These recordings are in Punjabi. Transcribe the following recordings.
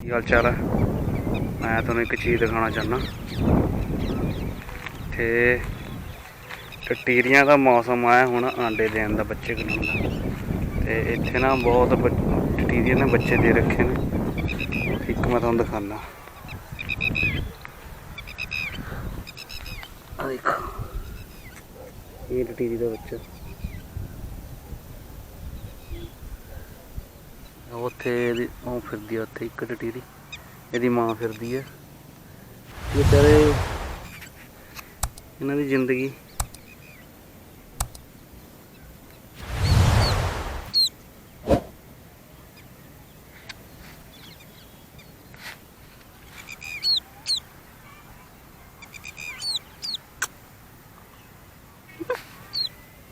ਕੀ ਹਾਲ ਚਾਲ ਹੈ ਮੈਂ ਤੁਹਾਨੂੰ ਇੱਕ ਚੀਜ਼ ਦਿਖਾਉਣਾ ਚਾਹੁੰਦਾ। ਤੇ ਟਟੀਰੀਆਂ ਦਾ ਮੌਸਮ ਆਇਆ ਹੁਣ ਆਂਡੇ ਦੇਣ ਦਾ ਬੱਚੇ ਬਣਾਉਣ ਦਾ ਤੇ ਇੱਥੇ ਨਾ ਬਹੁਤ ਬ- ਟਟੀਰੀਆਂ ਨੇ ਬੱਚੇ ਦੇ ਰੱਖੇ ਨੇ। ਇੱਕ ਮੈਂ ਤੁਹਾਨੂੰ ਦਿਖਾਉਂਦਾ ਆ ਦੇਖੋ। ਇਹ ਟਟੀਰੀ ਦਾ ਬੱਚਾ। ਉੱਥੇ ਇਹਦੀ, ਉਹ ਫਿਰਦੀ ਆ ਉੱਥੇ ਇੱਕ ਟਟੀਰੀ। ਇਹਦੀ ਮਾਂ ਫਿਰਦੀ ਆ। ਵਿਚਾਰੇ ਇਹਨਾਂ ਦੀ ਜ਼ਿੰਦਗੀ।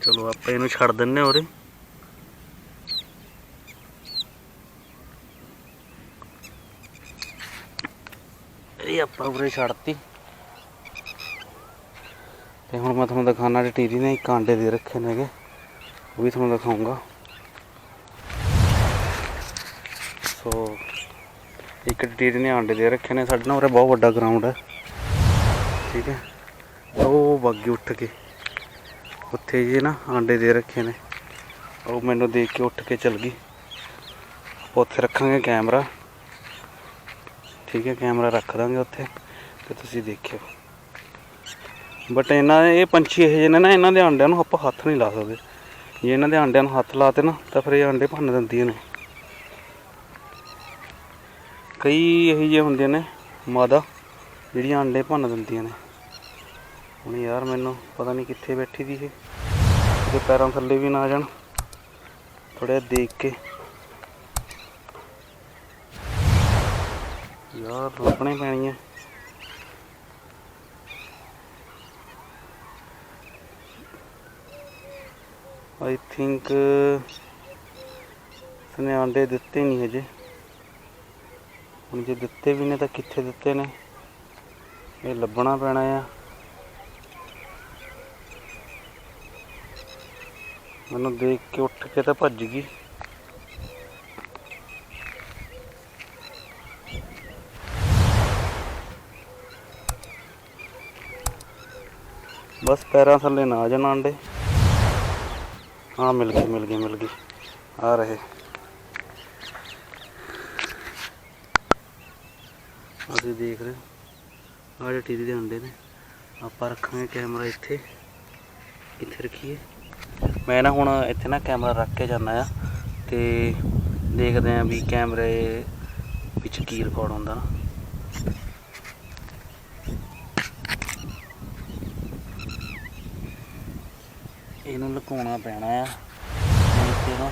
ਚਲੋ ਆਪਾਂ ਇਹਨੂੰ ਛੱਡ ਦਿੰਨੇ ਉਰੇ। ਇਹ ਆਪਾਂ। ਉਰੇ ਛੱਡਤੀ। ਤੇ ਹੁਣ ਮੈਂ ਤੁਹਾਨੂੰ ਦਿਖਾਣਾ ਟੀਰੀ ਨੇ, ਇੱਕ ਆਂਡੇ ਦੇ ਰੱਖੇ ਨੇਗੇ ਉਹ ਵੀ ਤੁਹਾਨੂੰ ਦਿਖਾਉਂਗਾ ਸੋ, ਇੱਕ ਟੀਰੀ ਨੇ ਆਂਡੇ ਦੇ ਰੱਖੇ ਨੇ। ਸਾਡੇ ਨਾਲ ਉਰੇ ਬਹੁਤ ਵੱਡਾ ਗਰਾਊਂਡ ਹੈ। ਠੀਕ ਹੈ? ਉਹ ਬਾਗੀ ਉੱਠ ਕੇ। ਉੱਥੇ ਜੇ ਨਾ ਆਂਡੇ ਦੇ ਰੱਖੇ ਨੇ। ਉਹ ਮੈਨੂੰ ਦੇਖ ਕੇ ਉੱਠ ਕੇ ਚਲ ਗਈ। ਉੱਥੇ ਰੱਖਾਂਗੇ ਕੈਮਰਾ ਠੀਕ ਹੈ, ਕੈਮਰਾ ਰੱਖ ਦਾਂਗੇ ਉੱਥੇ ਤੇ ਤੁਸੀਂ ਦੇਖਿਓ। ਬਟ ਇਹਨਾਂ ਇਹ ਪੰਛੀ ਇਹ ਜਿਹੇ ਨੇ ਨਾ, ਇਹਨਾਂ ਦੇ ਆਂਡਿਆਂ ਨੂੰ ਆਪਾਂ ਹੱਥ ਨਹੀਂ ਲਾ ਸਕਦੇ। ਜੇ ਇਹਨਾਂ ਦੇ ਆਂਡਿਆਂ ਨੂੰ ਹੱਥ ਲਾਤੇ ਨਾ, ਤਾਂ ਫਿਰ ਇਹ ਆਂਡੇ ਭੰਨ ਦਿੰਦੀਆਂ ਨੇ। ਕਈ ਇਹੋ ਜਿਹੇ ਹੁੰਦੇ ਨੇ, ਮਾਦਾ, ਜਿਹੜੀਆਂ ਆਂਡੇ ਭੰਨ ਦਿੰਦੀਆਂ ਨੇ। ਹੁਣ ਯਾਰ ਮੈਨੂੰ ਪਤਾ ਨਹੀਂ ਕਿੱਥੇ ਬੈਠੀ ਦੀ ਇਹ। ਇਹਦੇ ਪੈਰਾਂ ਥੱਲੇ ਵੀ ਨਾ ਆ ਜਾਣ। ਥੋੜ੍ਹਾ ਜਿਹਾ ਦੇਖ ਕੇ। ਯਾਰ ਲੱਭਣੇ ਪੈਣੀਆਂ। ਆਈ ਥਿੰਕ ਇਸਨੇ ਆਂਡੇ ਦਿੱਤੇ ਨਹੀਂ ਹਜੇ। ਹੁਣ ਜੇ ਦਿੱਤੇ ਵੀ ਨੇ ਤਾਂ ਕਿੱਥੇ ਦਿੱਤੇ ਨੇ? ਇਹ ਲੱਭਣਾ ਪੈਣਾ ਆ। ਮੈਨੂੰ ਦੇਖ ਕੇ ਉੱਠ ਕੇ ਤਾਂ ਭੱਜ ਗਈ। ਬਸ ਪੈਰਾਂ ਥੱਲੇ ਨਾ ਆ ਜਾਣ ਆਂਡੇ। ਹਾਂ, ਮਿਲ ਗਏ ਮਿਲ ਗਏ ਮਿਲ ਗਏ ਆ ਰਹੇ। ਅਸੀਂ ਦੇਖ ਰਹੇ ਆਹ ਜਿਹੜੇ ਟੀਰੀ ਦੇ ਅੰਡੇ ਨੇ, ਆਪਾਂ ਰੱਖਾਂਗੇ ਕੈਮਰਾ ਇੱਥੇ। ਇੱਥੇ ਰੱਖੀਏ। ਮੈਂ ਨਾ ਹੁਣ ਇੱਥੇ ਨਾ ਕੈਮਰਾ ਰੱਖ ਕੇ ਜਾਣਾ ਆ। ਤੇ ਦੇਖਦੇ ਆਂ ਵੀ ਕੈਮਰੇ ਵਿੱਚ ਕੀ ਰਿਕਾਰਡ ਹੁੰਦਾ ਨਾ। ਇਹਨੂੰ ਲੁਕਾਉਣਾ ਪੈਣਾ ਆ। ਨਹੀਂ ਨਾ।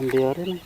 ਅੰਡੇ ਆ ਰਹੇ ਨੇ?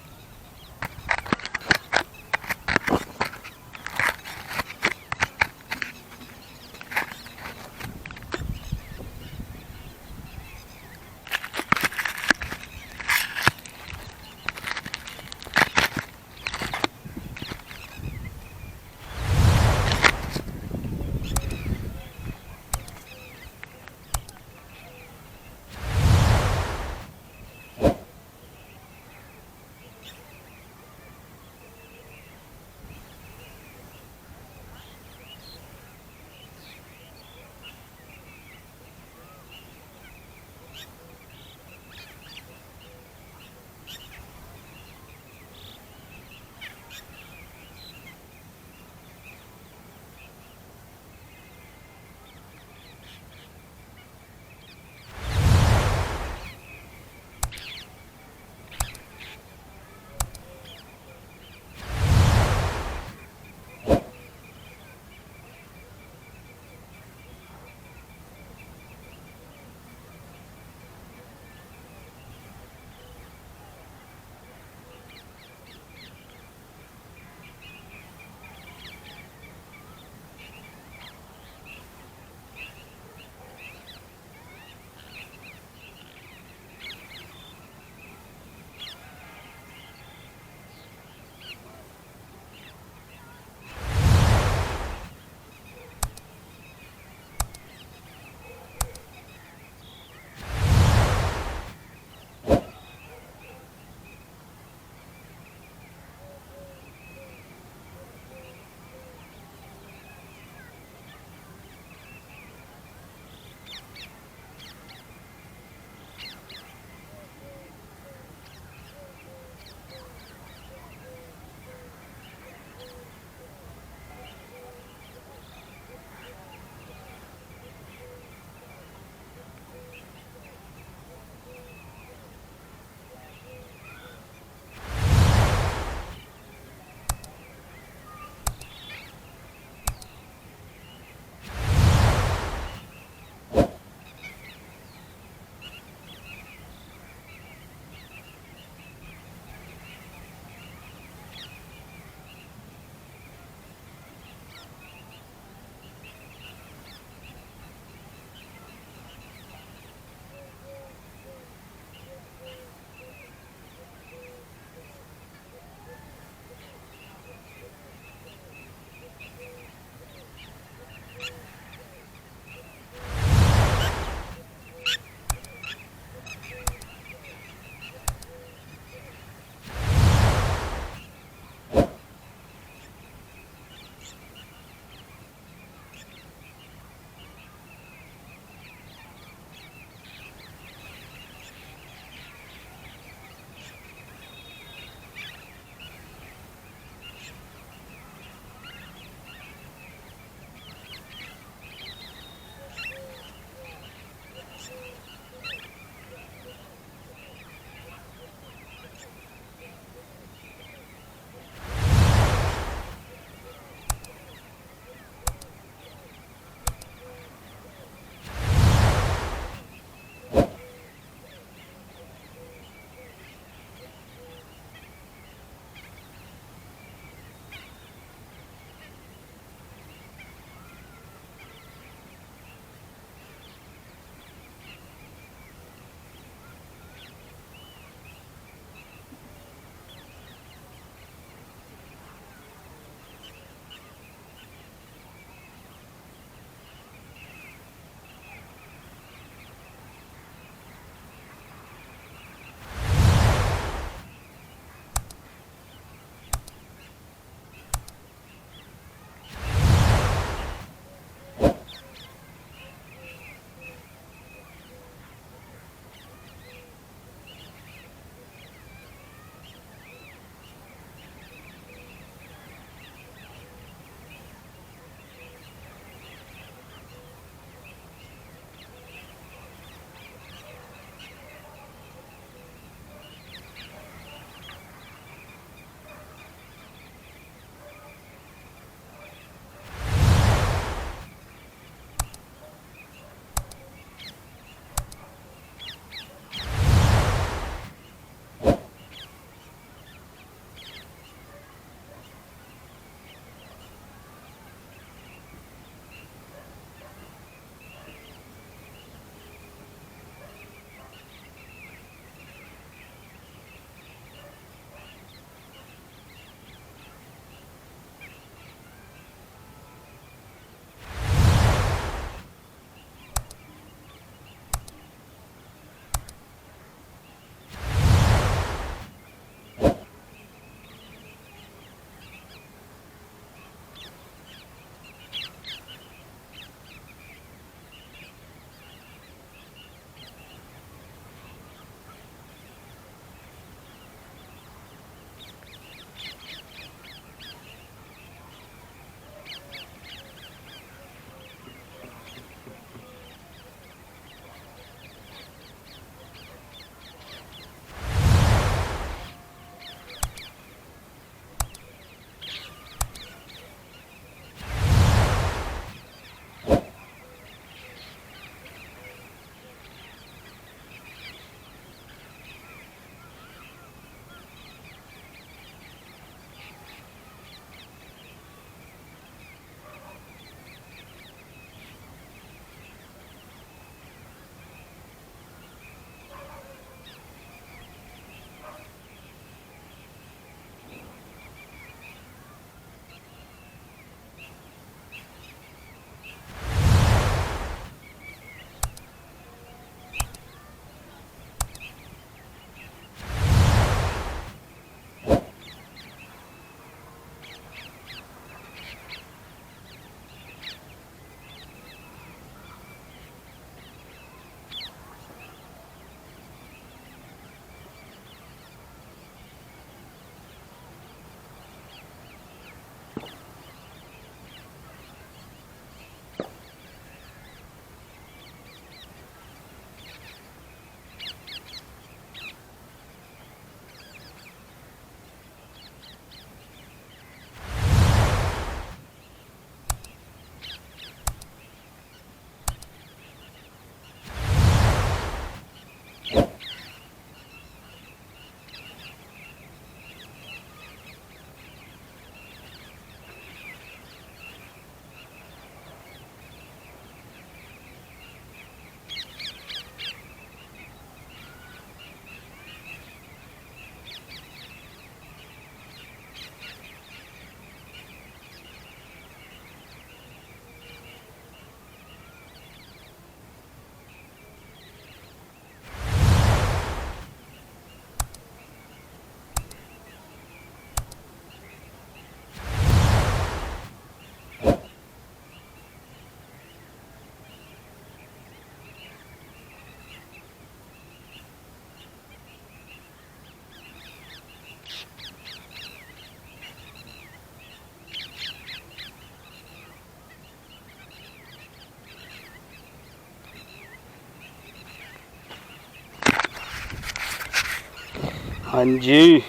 ਹਾਂਜੀ।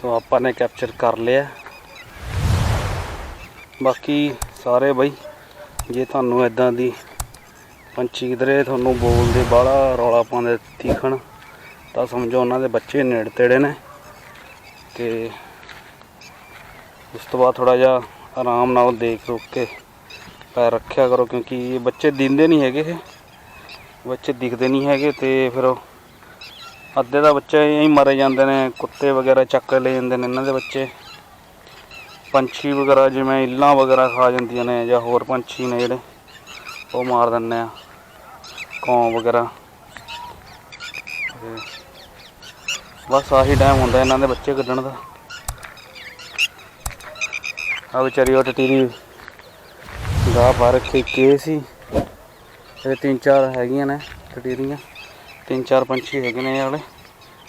ਸੋ ਆਪਾਂ ਨੇ ਕੈਪਚਰ ਕਰ ਲਿਆ। ਬਾਕੀ ਸਾਰੇ ਬਈ, ਜੇ ਤੁਹਾਨੂੰ ਇਦਾਂ ਦੀ ਪੰਛੀ ਕਿਧਰੇ ਤੁਹਾਨੂੰ ਬੋਲਦੇ ਬਾਹਲਾ ਰੌਲਾ ਪਾਉਂਦੇ ਤੀਖਣ, ਤਾਂ ਸਮਝੋ ਉਹਨਾਂ ਦੇ ਬੱਚੇ ਨੇੜ ਤੇੜੇ ਨੇ। ਤੇ ਉਸ ਤੋਂ ਬਾਅਦ ਥੋੜਾ ਜਿਹਾ ਆਰਾਮ ਨਾਲ ਦੇਖ ਰੁੱਕ ਕੇ ਪੈਰ ਰੱਖਿਆ ਕਰੋ, ਕਿਉਂਕਿ ਇਹ ਬੱਚੇ ਦਿੰਦੇ ਨਹੀਂ ਹੈਗੇ ਬੱਚੇ ਦਿਖਦੇ ਨਹੀਂ ਹੈਗੇ ਤੇ ਫਿਰ ਅੱਧੇ ਦਾ ਬੱਚੇ ਐਂ ਹੀ ਮਰੇ ਜਾਂਦੇ ਨੇ, ਕੁੱਤੇ ਵਗੈਰਾ ਚੱਕ ਕੇ ਲੈ ਜਾਂਦੇ ਨੇ ਇਹਨਾਂ ਦੇ ਬੱਚੇ। ਪੰਛੀ ਵਗੈਰਾ ਜਿਵੇਂ ਇੱਲਾਂ ਵਗੈਰਾ ਖਾ ਜਾਂਦੀਆਂ ਨੇ ਜਾਂ ਹੋਰ ਪੰਛੀ ਨੇ ਜਿਹੜੇ, ਉਹ ਮਾਰ ਦਿੰਦੇ ਆ। ਕੌਂ ਵਗੈਰਾ। ਬਸ ਆਹੀ ਟਾਈਮ ਹੁੰਦਾ ਇਹਨਾਂ ਦੇ ਬੱਚੇ ਕੱਢਣ ਦਾ। ਆ ਵਿਚਾਰੀ ਉਹ ਟਟੀਰੀ ਗਾਹ ਪਾ ਕੇ ਸੀ। ਇਹ ਤਿੰਨ ਚਾਰ ਹੈਗੀਆਂ ਨੇ ਟਟੀਰੀਆਂ। ਤਿੰਨ ਚਾਰ ਪੰਛੀ ਹੈਗੇ ਨੇ ਇਹ ਵਾਲੇ,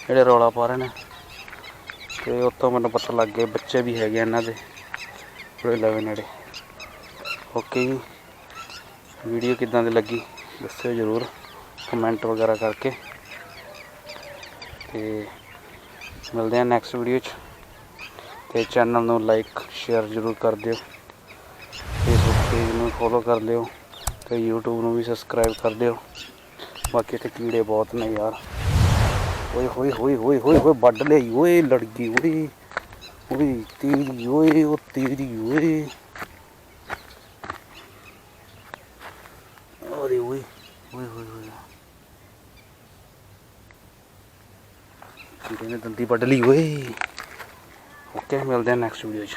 ਜਿਹੜੇ ਰੌਲਾ ਪਾ ਰਹੇ ਨੇ। ਤੇ ਉੱਥੋਂ ਮੈਨੂੰ ਪਤਾ ਲੱਗ ਗਿਆ, ਬੱਚੇ ਵੀ ਹੈਗੇ ਆ ਇਹਨਾਂ ਦੇ ਪੂਰੇ ਲਵੇ ਨੇੜੇ। ਓਕੇ ਜੀ, ਵੀਡੀਓ ਕਿੱਦਾਂ ਦੀ ਲੱਗੀ, ਦੱਸਿਓ ਜ਼ਰੂਰ ਕਮੈਂਟ ਵਗੈਰਾ ਕਰਕੇ। ਤੇ ਮਿਲਦੇ ਹਾਂ ਨੈਕਸਟ ਵੀਡੀਓ 'ਚ। ਤੇ ਚੈਨਲ ਨੂੰ ਲਾਈਕ ਸ਼ੇਅਰ ਜ਼ਰੂਰ ਕਰ ਦਿਓ। ਫੇਸਬੁੱਕ ਪੇਜ ਨੂੰ ਫੋਲੋ ਕਰ ਲਿਓ। ਤੇ YouTube ਨੂੰ ਵੀ ਸਬਸਕ੍ਰਾਈਬ ਕਰ ਦਿਓ। ਬਾਕੀ ਇੱਥੇ ਕੀੜੇ ਬਹੁਤ ਨੇ ਯਾਰ। ਓਏ, ਹੋਏ ਹੋਏ ਹੋਏ ਹੋਏ ਹੋਏ, ਵੱਢ ਲਈ, ਓਏ ਲੜ ਗਈ ਓਏ ਓਏ ਤੇਰੀ ਓਏ, ਉਹ ਤੇਰੀ ਓਏ। ਓਏ ਓਏ ਓਏ, ਹੋਏ ਹੋਏ। ਕੀੜੇ ਨੇ ਦੰਦੀ ਵੱਢ ਲਈ, ਓਏ। ਓਕੇ, ਮਿਲਦੇ ਹਾਂ ਨੈਕਸਟ ਵੀਡੀਓ 'ਚ।